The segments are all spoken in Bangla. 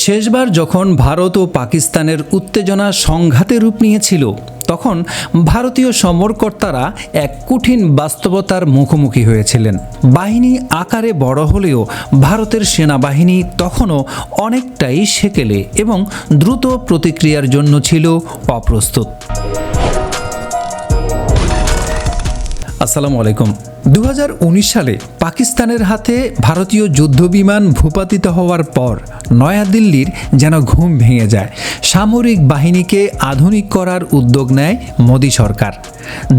শেষবার যখন ভারত ও পাকিস্তানের উত্তেজনা সংঘাতে রূপ নিয়েছিল, তখন ভারতীয় সমরকর্তারা এক কঠিন বাস্তবতার মুখোমুখি হয়েছিলেন। বাহিনী আকারে বড় হলেও ভারতের সেনাবাহিনী তখনও অনেকটাই সেকেলে এবং দ্রুত প্রতিক্রিয়ার জন্য ছিল অপ্রস্তুত। আসসালামু আলাইকুম। দু হাজার উনিশ সালে পাকিস্তানের হাতে ভারতীয় যুদ্ধবিমান ভূপাতিত হওয়ার পর নয়াদিল্লির যেন ঘুম ভেঙে যায়। সামরিক বাহিনীকে আধুনিক করার উদ্যোগ নেয় মোদী সরকার।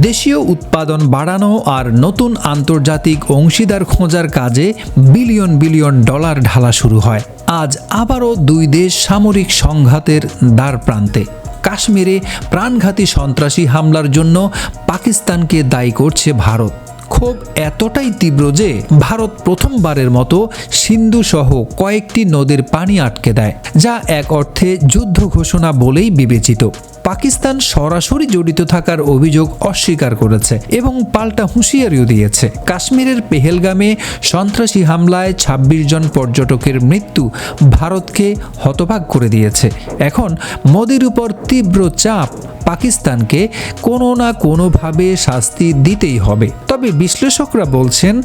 দেশীয় উৎপাদন বাড়ানো আর নতুন আন্তর্জাতিক অংশীদার খোঁজার কাজে বিলিয়ন বিলিয়ন ডলার ঢালা শুরু হয়। আজ আবারও দুই দেশ সামরিক সংঘাতের দ্বার প্রান্তে। কাশ্মীরে প্রাণঘাতী সন্ত্রাসী হামলার জন্য পাকিস্তানকে দায়ী করছে ভারত। ক্ষোভ এতটাই তীব্র যে ভারত প্রথমবারের মতো সিন্ধু সহ কয়েকটি নদীর পানি আটকে দেয়, যা এক অর্থে যুদ্ধ ঘোষণা বলেই বিবেচিত। পাকিস্তান সরাসরি জড়িত থাকার অভিযোগ অস্বীকার করেছে এবং পাল্টা হুঁশিয়ারিও দিয়েছে। কাশ্মীরের পেহেলগামে সন্ত্রাসী হামলায় ২৬ জন পর্যটকের মৃত্যু ভারতকে হতবাক করে দিয়েছে। এখন মোদির উপর তীব্র চাপ পাকিস্তানকে কোনো না কোনোভাবে শাস্তি দিতেই হবে। তবে বিশ্লেষকরা বলছেন,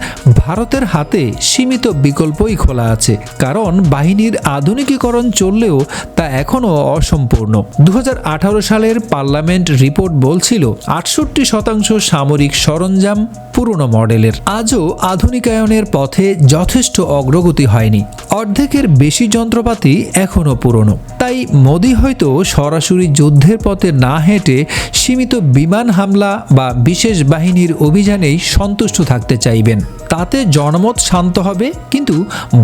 ভারতের হাতে সীমিত বিকল্পই খোলা আছে, কারণ বাহিনীর আধুনিকীকরণ চললেও তা এখনও অসম্পূর্ণ। দু হাজার আঠারো সালের পার্লামেন্ট রিপোর্ট বলছিল, আটষট্টি শতাংশ সামরিক সরঞ্জাম পুরনো মডেলের। আজও আধুনিকায়নের পথে যথেষ্ট অগ্রগতি হয়নি। অর্ধেকের বেশি যন্ত্রপাতি এখনও পুরনো। তাই মোদি হয়তো সরাসরি যুদ্ধের পথে না হেঁটে সীমিত বিমান হামলা বা বিশেষ বাহিনীর অভিযানেই সন্তুষ্ট থাকতে চাইবেন। তাতে জনমত শান্ত হবে, কিন্তু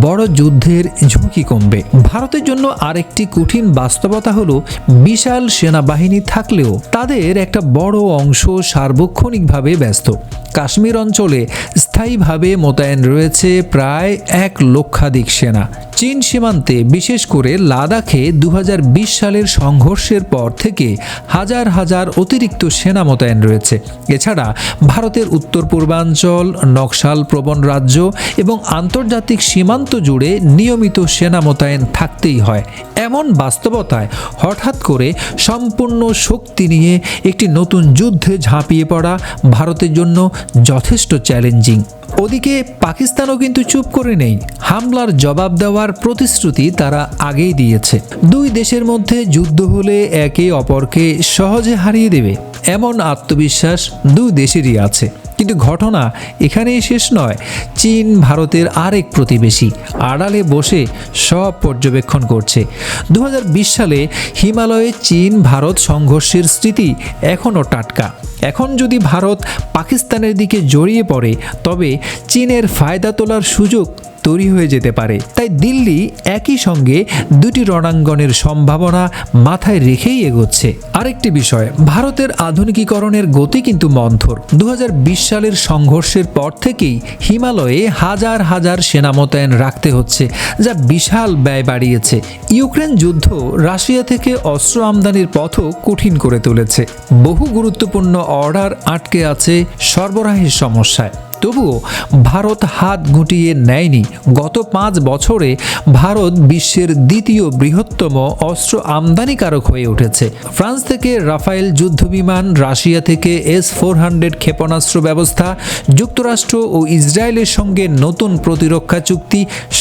বড় যুদ্ধের ঝুঁকি কমবে। ভারতের জন্য আরেকটি কঠিন বাস্তবতা হলো বিশাল সেনাবাহিনী থাকলেও তাদের একটা বড় অংশ সার্বক্ষণিকভাবে ব্যস্ত। কাশ্মীর অঞ্চলে স্থায়ীভাবে মোতায়েন রয়েছে প্রায় এক লক্ষাধিক সেনা। চীন সীমান্তে বিশেষ করে লাদাখে দু হাজার বিশ সালের সংঘর্ষের পর থেকে হাজার হাজার হাজার অতিরিক্ত সেনা মোতায়েন রয়েছে। এছাড়া ভারতের উত্তর পূর্বাঞ্চল, নকশাল প্রবণ রাজ্য এবং আন্তর্জাতিক সীমান্ত জুড়ে নিয়মিত সেনা মোতায়েন থাকতেই হয়। এমন বাস্তবতায় হঠাৎ করে সম্পূর্ণ শক্তি নিয়ে একটি নতুন যুদ্ধে ঝাঁপিয়ে পড়া ভারতের জন্য যথেষ্ট চ্যালেঞ্জিং। ওদিকে পাকিস্তানও কিন্তু চুপ করে নেই। হামলার জবাব দেওয়ার প্রতিশ্রুতি তারা আগেই দিয়েছে। দুই দেশের মধ্যে যুদ্ধ হলে একে অপরকে সহজে হারিয়ে দেবে। এমন আত্মবিশ্বাস দুই দেশেরই আছে। কিন্তু ঘটনা এখানেই শেষ নয়। চীন ভারতের আরেক প্রতিবেশী আড়ালে বসে সব পর্যবেক্ষণ করছে। দু হাজার বিশ সালে হিমালয়ে চীন ভারত সংঘর্ষের স্মৃতি এখনও টাটকা। এখন যদি ভারত পাকিস্তানের দিকে জড়িয়ে পড়ে, তবে চীনের ফায়দা তোলার সুযোগ তৈরি হয়ে যেতে পারে। তাই দিল্লি একই সঙ্গে দুটি রণাঙ্গনের সম্ভাবনা মাথায় রেখেই এগোচ্ছে। আরেকটি বিষয়, ভারতের আধুনিকীকরণের গতি কিন্তু মন্থর। দু হাজার বিশ সালের সংঘর্ষের পর থেকেই হিমালয়ে হাজার হাজার সেনা মোতায়েন রাখতে হচ্ছে, যা বিশাল ব্যয় বাড়িয়েছে। ইউক্রেন যুদ্ধ রাশিয়া থেকে অস্ত্র আমদানির পথও কঠিন করে তুলেছে। বহু গুরুত্বপূর্ণ অর্ডার আটকে আছে সরবরাহের সমস্যায়। তবুও ভারত হাত গুটিয়ে নেয়নি। গত পাঁচ বছরে ভারত বিশ্বের দ্বিতীয় বৃহত্তম অস্ত্র আমদানিকারক হয়ে উঠেছে। ফ্রান্স থেকে রাফায়েল যুদ্ধবিমান, রাশিয়া থেকে এস ফোর হান্ড্রেড ক্ষেপণাস্ত্র ব্যবস্থা, যুক্তরাষ্ট্র ও ইসরায়েলের সঙ্গে নতুন প্রতিরক্ষা চুক্তি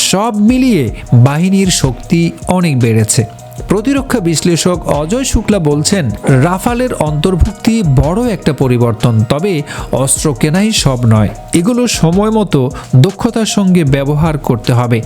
সব মিলিয়ে বাহিনীর শক্তি অনেক বেড়েছে। প্রতিরক্ষা বিশ্লেষক অজয় শুক্লা বলছেন, রাফালের অন্তর্ভুক্তি বড় একটা পরিবর্তন, তবে অস্ত্র কেনাই সব নয়। এগুলো সময় মতো দক্ষতার সঙ্গে ব্যবহার করতে হবে।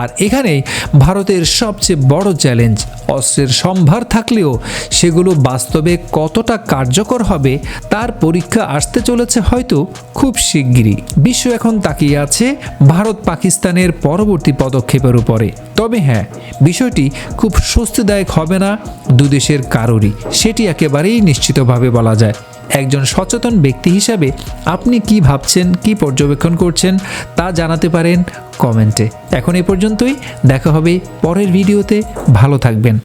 আর এখানেই ভারতের সবচেয়ে বড় চ্যালেঞ্জ, অস্ত্রের সম্ভার থাকলেও সেগুলো বাস্তবে কতটা কার্যকর হবে তার পরীক্ষা আসতে চলেছে হয়তো খুব শিগগিরই। বিশ্ব এখন তাকিয়ে আছে ভারত পাকিস্তানের পরবর্তী পদক্ষেপের উপরে। তবে হ্যাঁ বিষয়টি খুব স্বস্তিদায়ক হবে না দুদেশের কারোরই, সেটি একেবারেই নিশ্চিতভাবে বলা যায়। একজন সচেতন ব্যক্তি হিসাবে আপনি কি ভাবছেন, কি পর্যবেক্ষণ করছেন তা জানাতে পারেন কমেন্টে। এখন এ পর্যন্তই, দেখা হবে পরের ভিডিওতে। ভালো থাকবেন।